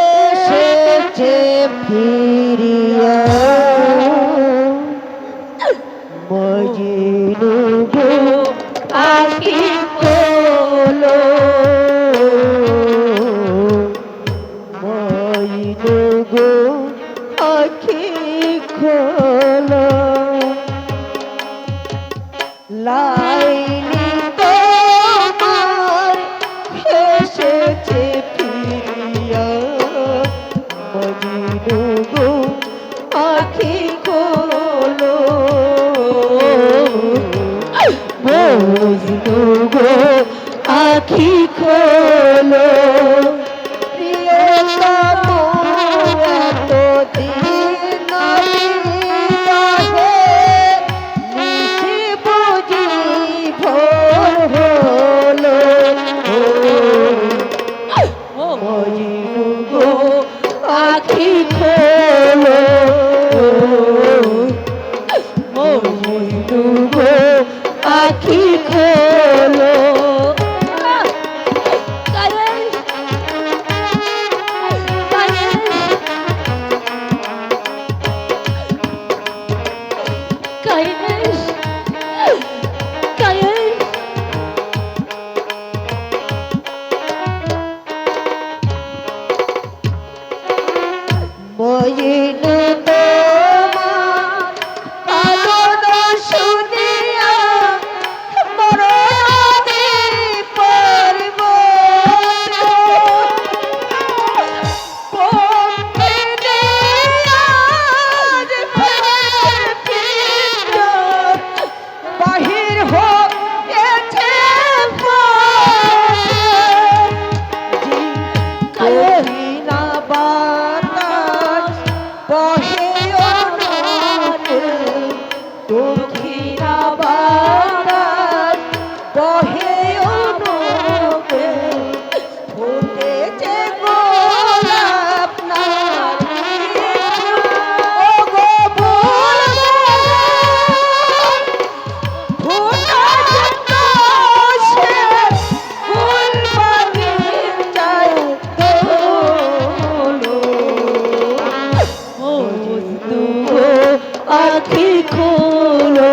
এসেছে ফিরিয়া। মজিনু আকি কোলো মজিনু গো আখি খোলো লা maravilhoso. পাখি খোলো Boy, you know. আখি খোলো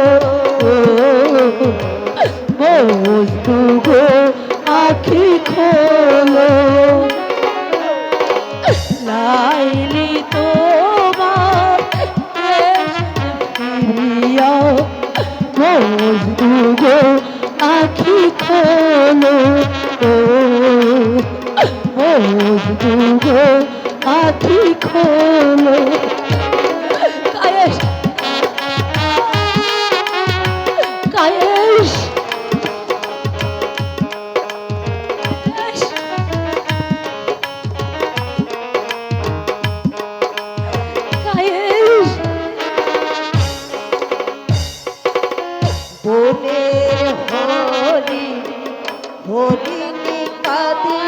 বস্তু গো, আখি খোলো। লাইলি তোমার বস্তু গো, আখি খোলো বস্তু গো, আখি খোলো। Happy.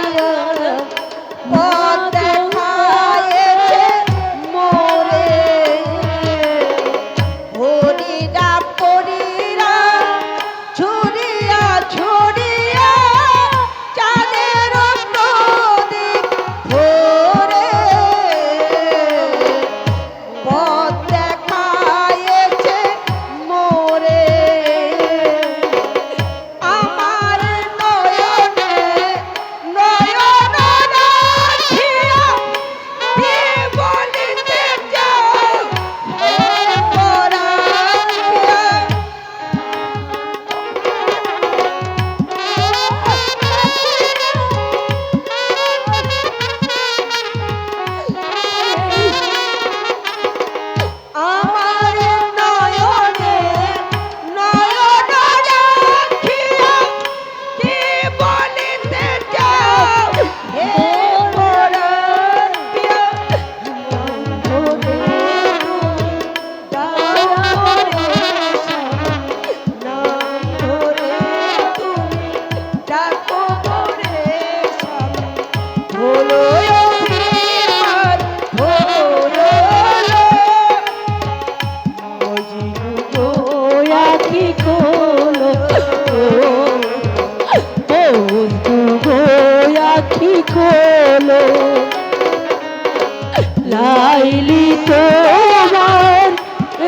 তোমার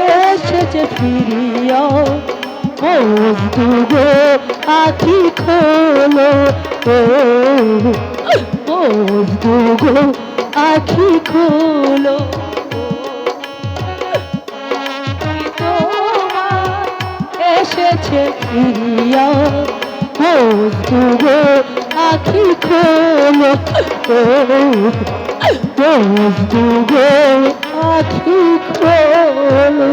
এসেছে ফিরিয়া মজদু গো আখি খোলো ও মজদু গো আখি খোলো। এসেছে ফিরিয়া মজদু গো আখি খোলো ও আখি খোলো